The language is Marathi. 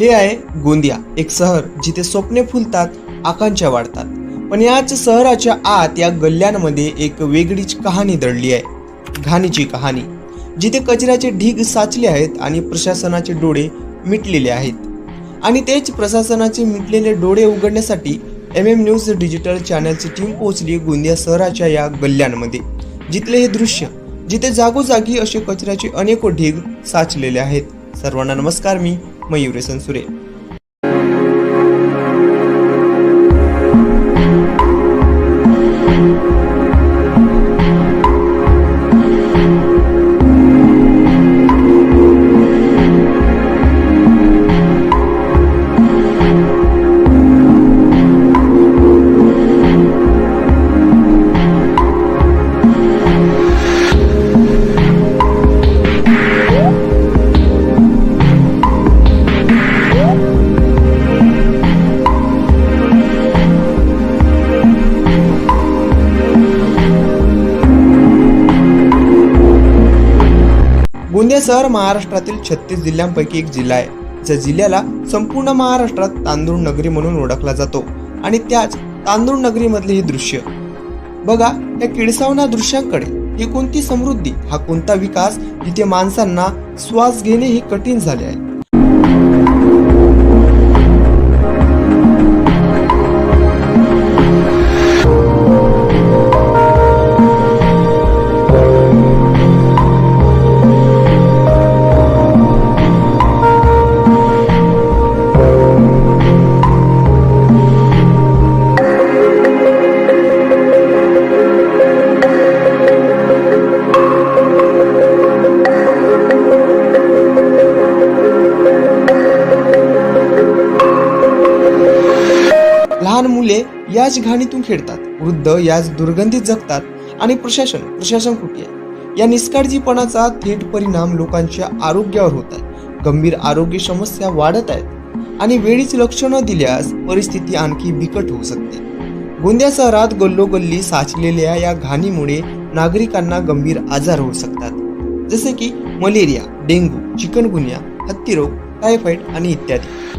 हे आहे गोंदिया एक शहर जिथे स्वप्ने फुलतात आकांक्षा वाढतात. पण याच शहराच्या आत या गल्ल्यांमध्ये एक वेगळीच कहाणी दडली आहे. घाणीची कहाणी जिथे कचऱ्याचे ढीग साचले आहेत आणि प्रशासनाचे डोळे मिटलेले आहेत. आणि तेच प्रशासनाचे मिटलेले डोळे उघडण्यासाठी एम एम न्यूज डिजिटल चॅनलची टीम पोहोचली गोंदिया शहराच्या या गल्ल्यांमध्ये. जिथले हे दृश्य जिथे जागोजागी असे कचऱ्याचे अनेक ढीग साचलेले आहेत. सर्वांना नमस्कार मी मयुरी सनसुरे गोंदिया शहर महाराष्ट्रातील छत्तीस जिल्ह्यांपैकी एक जिल्हा आहे. ज्या जिल्ह्याला संपूर्ण महाराष्ट्रात तांदूळ नगरी म्हणून ओळखला जातो आणि त्याच तांदूळ नगरीमधले हे दृश्य. बघा या किडसावना दृश्यांकडे ही कोणती समृद्धी हा कोणता विकास इथे माणसांना श्वास घेणे हे कठीण झाले आहे. मुले याच घाणीतून खेळतात. वृद्ध याच दुर्गंधीत जगतात. आणि प्रशासन प्रशासन कुठे आहे? या निष्काळजीपणाचा थेट परिणाम लोकांच्या आरोग्यावर होत आहे. गंभीर आरोग्य समस्या वाढत आहेत. आणि वेळीच लक्ष न दिल्यास परिस्थिती आणखी बिकट होऊ शकते. गोंदिया शहरात गल्लोगल्ली साचलेल्या या घाणीमुळे नागरिकांना गंभीर आजार होऊ शकतात. जसे की मलेरिया डेंग्यू चिकनगुन्या हत्तीरोग टायफॉइड आणि इत्यादी.